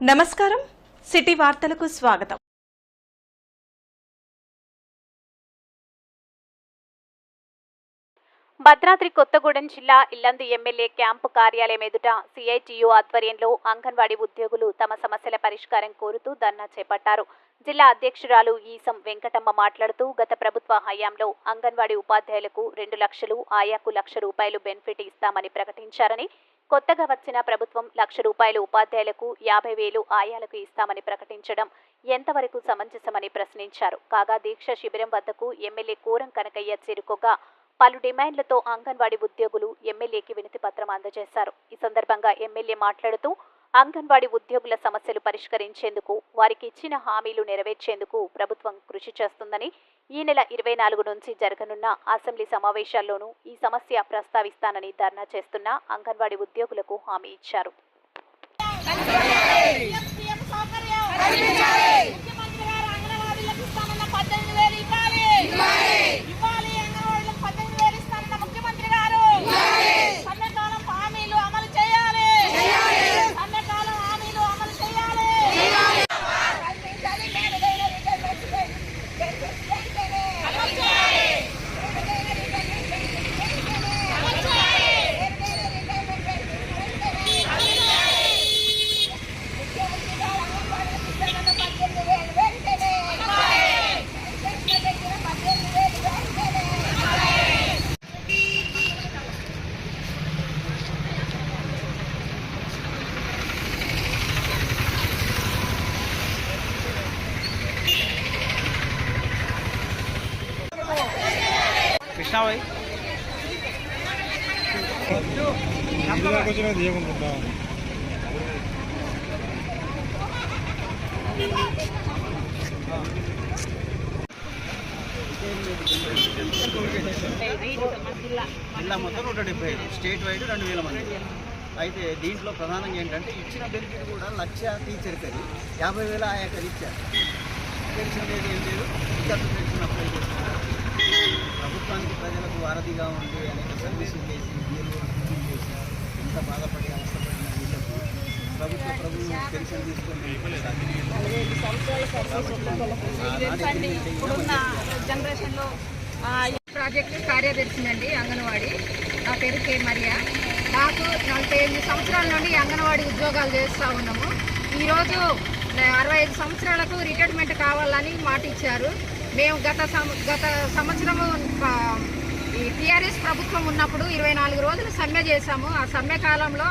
నమస్కారం. సిటీ వార్తలకు స్వాగతం. భద్రాద్రి కొత్తగూడెం జిల్లా ఇల్లందు ఎమ్మెల్యే క్యాంపు కార్యాలయం ఎదుట సిఐటియు ఆధ్వర్యంలో అంగన్వాడీ ఉద్యోగులు తమ సమస్యల పరిష్కారం కోరుతూ ధర్నా చేపట్టారు. జిల్లా అధ్యక్షురాలు ఈసం వెంకటమ్మ మాట్లాడుతూ గత ప్రభుత్వ హయాంలో అంగన్వాడీ ఉపాధ్యాయులకు రెండు లక్షలు ఆయాకు లక్ష రూపాయలు బెనిఫిట్ ఇస్తామని ప్రకటించారని కొత్తగా వచ్చిన ప్రభుత్వం లక్ష రూపాయలు ఉపాధ్యాయులకు యాభై వేలు ఆయాలకు ఇస్తామని ప్రకటించడం ఎంతవరకు సమంజసమని ప్రశ్నించారు. కాగా దీక్ష శిబిరం వద్దకు ఎమ్మెల్యే కూరం కనకయ్య చేరుకోగా పలు డిమాండ్లతో అంగన్వాడీ ఉద్యోగులు ఎమ్మెల్యేకి వినతి పత్రం అందజేశారు. ఈ సందర్భంగా ఎమ్మెల్యే మాట్లాడుతూ అంగన్వాడీ ఉద్యోగుల సమస్యలు పరిష్కరించేందుకు వారికి ఇచ్చిన హామీలు నెరవేర్చేందుకు ప్రభుత్వం కృషి చేస్తుందని ఈ నెల ఇరవై నాలుగు నుంచి జరగనున్న అసెంబ్లీ సమావేశాల్లోనూ ఈ సమస్య ప్రస్తావిస్తానని ధర్నా చేస్తున్న అంగన్వాడీ ఉద్యోగులకు హామీ ఇచ్చారు సీఎం సౌకర్యం ముఖ్యమంత్రి గారు అంగన్వాడీలకు ఇస్తామన్న పద్దెనిమిది వేలు ఇవ్వాలి ఇవ్వాలి అంగన్వాడీలకు పద్దెనిమిది వేలు ఇస్తామన్న ముఖ్యమంత్రి గారు సమ్మెకాలం హామీలు అమలు చేయాలి సమ్మెకాలం హామీలు అమలు చేయాలి కల్పించాలి మేలుగైన రిటైర్మెంట్ బెనిఫిట్స్ వెంటనే. అమలు చేయాలి. మేలుగైన రిటైర్మెంట్ బెనిఫిట్స్ వెంటనే. అమలు చేయాలి. మేలుగైన రిటైర్మెంట్ బెనిఫిట్స్ వెంటనే. అమలు చేయాలి. ముఖ్యమంత్రి గారు అంగన్వాడీలకు ఇస్తామన్న పద్దెనిమిది వేలు వెంటనే. పెన్షన్ దగ్గర పద్దెనిమిది వేలు వెంటనే. కృష్ణ భాయ్ జిల్లా మొత్తం నూట డెబ్బై ఐదు. స్టేట్ వైడ్ రెండు వేల మంది. అయితే దీంట్లో ప్రధానంగా ఏంటంటే ఇచ్చిన బెనిఫిట్ కూడా లక్ష టీచర్కి అది యాభై వేల ఆయాకది ఇచ్చారు పెన్షన్ లేదు ఏం లేదు. ఇంకా పెన్షన్ అప్లై చేస్తున్నారు. ప్రజలకు ఉండి అనేక సర్వీసులు చేసి బిఎల్ఓ చేసి ఎంత బాధపడి అవసరపడిన వీళ్ళకు ప్రభుత్వ ప్రభుత్వం పెన్షన్ తీసుకుని అండి జనరేషన్లో ఆ, కార్యదర్శినండి అంగన్వాడీ. నా పేరు కే మరియా. నాకు నలభై ఎనిమిది సంవత్సరాల నుండి అంగన్వాడీ ఉద్యోగాలు చేస్తూ ఉన్నాము. ఈరోజు అరవై ఐదు సంవత్సరాలకు రిటైర్మెంట్ కావాలని మాట ఇచ్చారు. మేము గత సం- గత సంవత్సరము టీఆర్ఎస్ ప్రభుత్వం ఉన్నప్పుడు ఇరవై నాలుగు రోజులు సమ్మె చేశాము. ఆ సమ్మె కాలంలో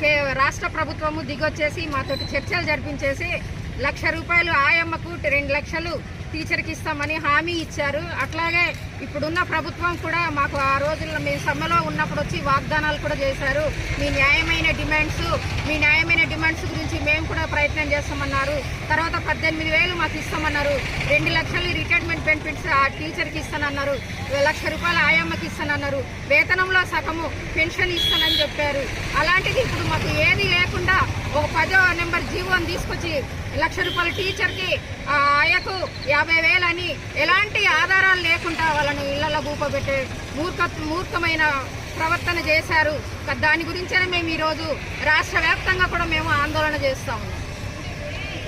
కే- రాష్ట్ర ప్రభుత్వము దిగొచ్చేసి మాతోటి చర్చలు జరిపించేసి లక్ష రూపాయలు ఆయమ్మకు రెండు లక్షలు టీచర్కి ఇస్తామని హామీ ఇచ్చారు. అట్లాగే ఇప్పుడున్న ప్రభుత్వం కూడా మాకు ఆ రోజుల్లో మేము సమ్మెలో ఉన్నప్పుడు వచ్చి వాగ్దానాలు కూడా చేశారు. మీ న్యాయమైన డిమాండ్స్ మీ న్యాయమైన డిమాండ్స్ గురించి మేము కూడా ప్రయత్నం చేస్తామన్నారు. తర్వాత పద్దెనిమిది వేలు మాకు ఇస్తామన్నారు. రెండు లక్షలు రిటైర్మెంట్ బెనిఫిట్స్ ఆ టీచర్కి ఇస్తానన్నారు. లక్ష రూపాయలు ఆయమ్మకి ఇస్తానన్నారు. వేతనంలో సగము పెన్షన్ ఇస్తానని చెప్పారు. అలాంటిది ఇప్పుడు మాకు ఏది లేకుండా ఒక పదో నెంబర్ జీవోని తీసుకొచ్చి లక్ష రూపాయల టీచర్కి ఆ ఆయకు యాభై వేలని ఎలాంటి ఆధారాలు లేకుండా వాళ్ళని ఇళ్ళలో కూపబెట్టే మూర్ఖ మూర్ఖమైన ప్రవర్తన చేశారు. దాని గురించే మేము ఈరోజు రాష్ట్ర వ్యాప్తంగా కూడా మేము ఆందోళన చేస్తాము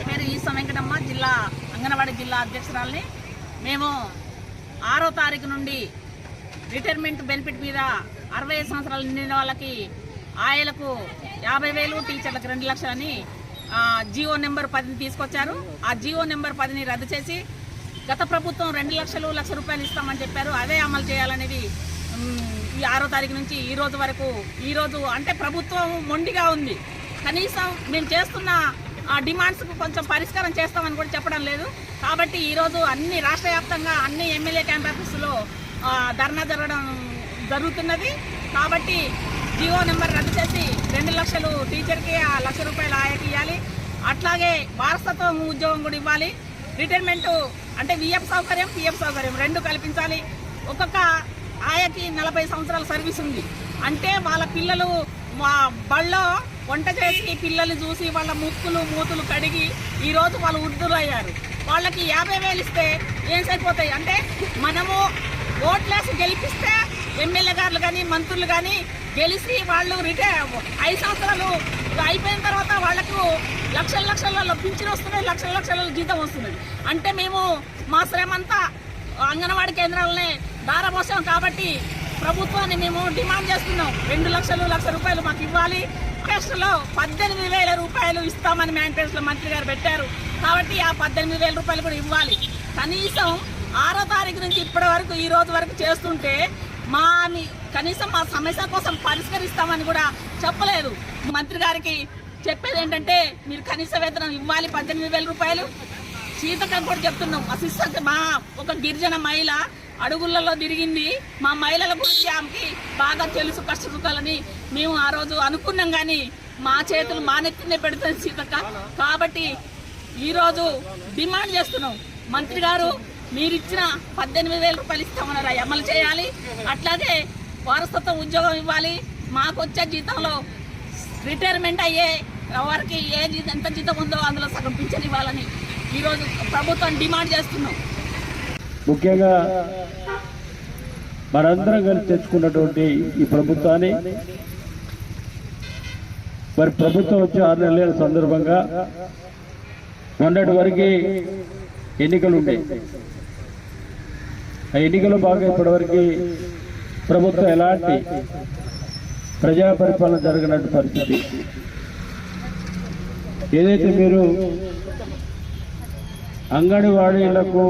మీరు ఈ సమయంకటమ్మ జిల్లా అంగన్వాడీ జిల్లా అధ్యక్షురాలని. మేము ఆరో తారీఖు నుండి రిటైర్మెంట్ బెనిఫిట్ మీద అరవై ఐదు సంవత్సరాలు నిండిన వాళ్ళకి ఆయలకు యాభై వేలు టీచర్లకు రెండు లక్షలని జియో నెంబర్ పదిని తీసుకొచ్చారు. ఆ జియో నెంబర్ పదిని రద్దు చేసి గత ప్రభుత్వం రెండు లక్షలు లక్ష రూపాయలు ఇస్తామని చెప్పారు. అదే అమలు చేయాలనేది ఈ ఆరో తారీఖు నుంచి ఈ రోజు వరకు ఈరోజు అంటే ప్రభుత్వం మొండిగా ఉంది. కనీసం మేము చేస్తున్న ఆ డిమాండ్స్కు కొంచెం పరిష్కారం చేస్తామని కూడా చెప్పడం లేదు. కాబట్టి ఈరోజు అన్ని రాష్ట్ర వ్యాప్తంగా అన్ని ఎమ్మెల్యే క్యాంపస్లో ధర్నా జరగడం జరుగుతున్నది. కాబట్టి జియో నెంబర్ రద్దు చేసి రెండు లక్షలు టీచర్కి ఆ లక్ష రూపాయలు ఆయకి ఇవ్వాలి. అట్లాగే వారసత్వం ఉద్యోగం కూడా ఇవ్వాలి. రిటైర్మెంట్ అంటే విఎఫ్ సౌకర్యం పిఎఫ్ సౌకర్యం రెండు కల్పించాలి. ఒక్కొక్క ఆయకి నలభై సంవత్సరాల సర్వీస్ ఉంది. అంటే వాళ్ళ పిల్లలు మా బళ్ళో వంట చేసి పిల్లల్ని చూసి వాళ్ళ ముక్కులు మూతులు కడిగి ఈరోజు వాళ్ళు వృద్ధులు అయ్యారు వాళ్ళకి యాభై వేలు ఇస్తే ఏం సరిపోతాయి? అంటే మనము ఓట్లేసి గెలిపిస్తే ఎమ్మెల్యే గారులు కానీ మంత్రులు కానీ గెలిచి వాళ్ళు రిటైర్ ఐదు సంవత్సరాలు అయిపోయిన తర్వాత వాళ్ళకు లక్షల లక్షల పింఛన్ వస్తున్నాయి లక్షల లక్షల జీతం వస్తున్నది అంటే మేము మా శ్రమంతా అంగన్వాడీ కేంద్రాలనే దారపోసాం కాబట్టి ప్రభుత్వాన్ని మేము డిమాండ్ చేస్తున్నాం. రెండు లక్షలు లక్ష రూపాయలు మాకు ఇవ్వాలి. మేనిఫెస్టోలో పద్దెనిమిది వేల రూపాయలు ఇస్తామని మేనిఫెస్టోలో మంత్రి గారు పెట్టారు. కాబట్టి ఆ పద్దెనిమిది వేల రూపాయలు కూడా ఇవ్వాలి. కనీసం ఆరో తారీఖు నుంచి ఇప్పటి వరకు ఈ రోజు వరకు చేస్తుంటే మా కనీసం మా సమస్య కోసం పరిష్కరిస్తామని కూడా చెప్పలేదు. మంత్రి గారికి చెప్పేది ఏంటంటే మీరు కనీస వేతనం ఇవ్వాలి పద్దెనిమిది వేల రూపాయలు. శీతకం కూడా చెప్తున్నాం. అసిస్టెంట్ మా ఒక గిరిజన మహిళ అడుగులలో తిరిగింది. మా మహిళల గురించి ఆమెకి బాగా తెలుసు కష్ట సుఖాలని మేము ఆ రోజు అనుకున్నాం కానీ మా చేతులు మా నెత్తినే పెడుతుంది సీతక్క. కాబట్టి ఈరోజు డిమాండ్ చేస్తున్నాం. మంత్రి గారు మీరు ఇచ్చిన పద్దెనిమిది వేల రూపాయలు ఇస్తామన్నారు అవి అమలు చేయాలి. అట్లాగే వారసత్వ ఉద్యోగం ఇవ్వాలి. మాకు వచ్చే జీతంలో రిటైర్మెంట్ అయ్యే వారికి ఏ జీతం ఎంత జీతం ఉందో అందులో సగం పింఛన్ ఇవ్వాలని ఈరోజు ప్రభుత్వం డిమాండ్ చేస్తున్నాం. ముఖ్యంగా మనందరం కలిసి తెచ్చుకున్నటువంటి ఈ ప్రభుత్వాన్ని మరి ప్రభుత్వం వచ్చి ఆరు నెలల సందర్భంగా మొన్నటి వరకు ఎన్నికలు ఉండే. ఆ ఎన్నికలు బాగా ఇప్పటివరకు ప్రభుత్వం ఎలాంటి ప్రజా పరిపాలన జరగనట్టు పరిస్థితి. ఏదైతే మీరు అంగన్వాడీలకు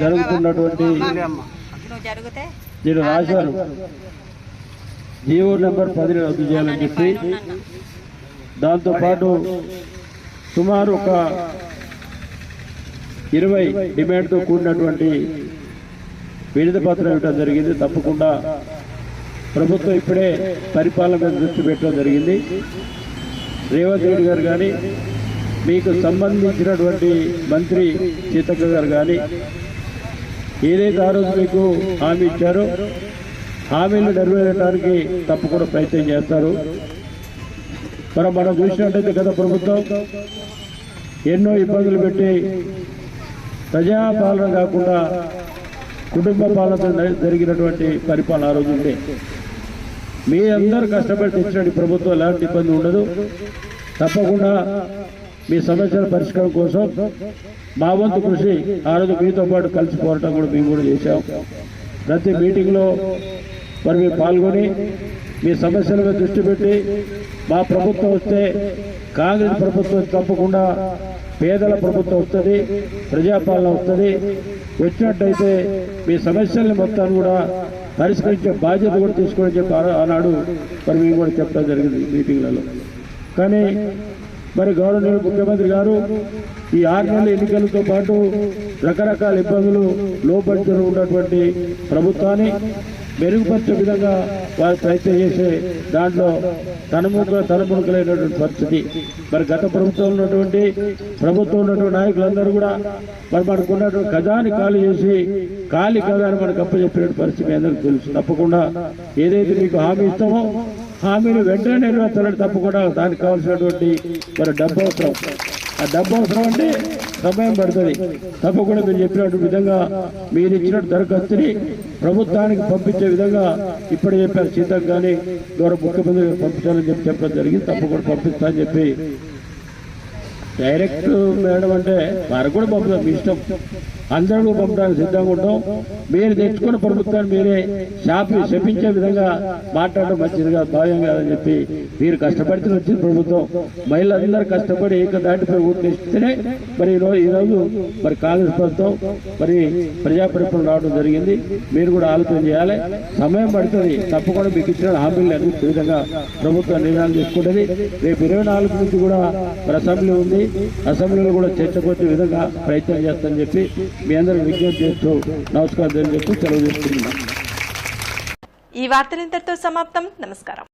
జరుగుతున్నటువంటి నేను రాశారు. జీవో నెంబర్ పదిని రద్దు చేయాలని చెప్పి. దాంతోపాటు సుమారు ఒక ఇరవై డిమాండ్తో కూడినటువంటి వినతి పత్రం ఇవ్వడం జరిగింది. తప్పకుండా ప్రభుత్వం ఇప్పుడే పరిపాలన మీద దృష్టి పెట్టడం జరిగింది. రేవంత్ రెడ్డి గారు కానీ మీకు సంబంధించినటువంటి మంత్రి సీతక్క గారు కానీ ఏదైతే ఆ రోజు మీకు హామీ ఇచ్చారో హామీలు నెరవేరడానికి తప్పకుండా ప్రయత్నం చేస్తారు. మరి మనం చూసినట్టయితే గత ప్రభుత్వం ఎన్నో ఇబ్బందులు పెట్టి ప్రజాపాలన కాకుండా కుటుంబ పాలన జరిగినటువంటి పరిపాలన ఆ రోజు ఉండే మీ అందరు కష్టపడి తెచ్చినటువంటి ప్రభుత్వం ఎలాంటి ఇబ్బంది ఉండదు. తప్పకుండా మీ సమస్యల పరిష్కారం కోసం మా వంతు కృషి ఆ రోజు మీతో పాటు కలిసి పోరాటం కూడా మేము కూడా చేశాం. ప్రతి మీటింగ్లో మరి మీరు పాల్గొని మీ సమస్యల మీద దృష్టి పెట్టి మా ప్రభుత్వం వస్తే కాంగ్రెస్ ప్రభుత్వం తప్పకుండా పేదల ప్రభుత్వం వస్తుంది ప్రజాపాలన వస్తుంది. వచ్చినట్టయితే మీ సమస్యల్ని మొత్తాన్ని కూడా పరిష్కరించే బాధ్యత కూడా తీసుకుని చెప్పి ఆనాడు మరి మేము కూడా చెప్పడం జరిగింది మీటింగ్లలో. కానీ మరి గౌరవనీయులు ముఖ్యమంత్రి గారు ఈ ఆరు నెలల ఎన్నికలతో పాటు రకరకాల ఇబ్బందులు లోపడుతూ ఉన్నటువంటి ప్రభుత్వాన్ని మెరుగుపరిచే విధంగా వారు ప్రయత్నం చేసే దాంట్లో తనముఖ తలముఖలైనటువంటి పరిస్థితి. మరి గత ప్రభుత్వం ఉన్నటువంటి ప్రభుత్వం ఉన్నటువంటి నాయకులందరూ కూడా మరి మనకు ఉన్నటువంటి ఖజాని ఖాళీ చేసి ఖాళీ ఖజాని మనకు అప్పచెప్పిన పరిస్థితి మీ అందరికీ తెలుసు. తప్పకుండా ఏదైతే మీకు హామీ ఇస్తామో హామీలు వెంటనే నెరవేర్చాలని కూడా దానికి కావాల్సినటువంటి మరి డబ్బు అవసరం. ఆ డబ్బు అవసరం అంటే సమయం పడుతుంది. తప్పకుండా మీరు చెప్పినట్టు విధంగా మీరు ఇచ్చిన దరఖాస్తుని ప్రభుత్వానికి పంపించే విధంగా ఇప్పుడే చెప్పారు. సీతకు కానీ ద్వారా ముఖ్యమంత్రి పంపించాలని చెప్పి చెప్పడం జరిగింది. తప్పకుండా పంపిస్తా అని చెప్పి డైరెక్ట్ మేడం అంటే వారు కూడా పంపుతాం మీ ఇష్టం. అందరూ పంపడానికి సిద్ధంగా ఉంటాం. మీరు తెచ్చుకున్న ప్రభుత్వాన్ని మీరే శాపి శపించే విధంగా మాట్లాడడం మంచిదిగా భావ్యం కాదని చెప్పి మీరు కష్టపడితే వచ్చిన ప్రభుత్వం. మహిళలందరూ కష్టపడి ఏక దాటిపై ఓట్లు మరి ఈరోజు ఈరోజు మరి కాంగ్రెస్ ప్రభుత్వం మరి ప్రజా రావడం జరిగింది. మీరు కూడా ఆలోచన చేయాలి. సమయం పడుతుంది. తప్పకుండా మీకు ఇచ్చిన హామీలు అందించే విధంగా ప్రభుత్వం నిర్ణయాలు తీసుకుంటుంది. రేపు ఇరవై నాలుగు నుంచి కూడా మరి అసెంబ్లీ ఉంది. అసెంబ్లీలో కూడా చర్చకు వచ్చే విధంగా ప్రయత్నం చేస్తానని చెప్పి మీ అందరూ విజ్ఞప్తి చేస్తూ నమస్కారం తెలియజేస్తూ సెలవు చేసుకుంటున్నాం ఈ వార్తలు ఇంతటితో సమాప్తం. నమస్కారం.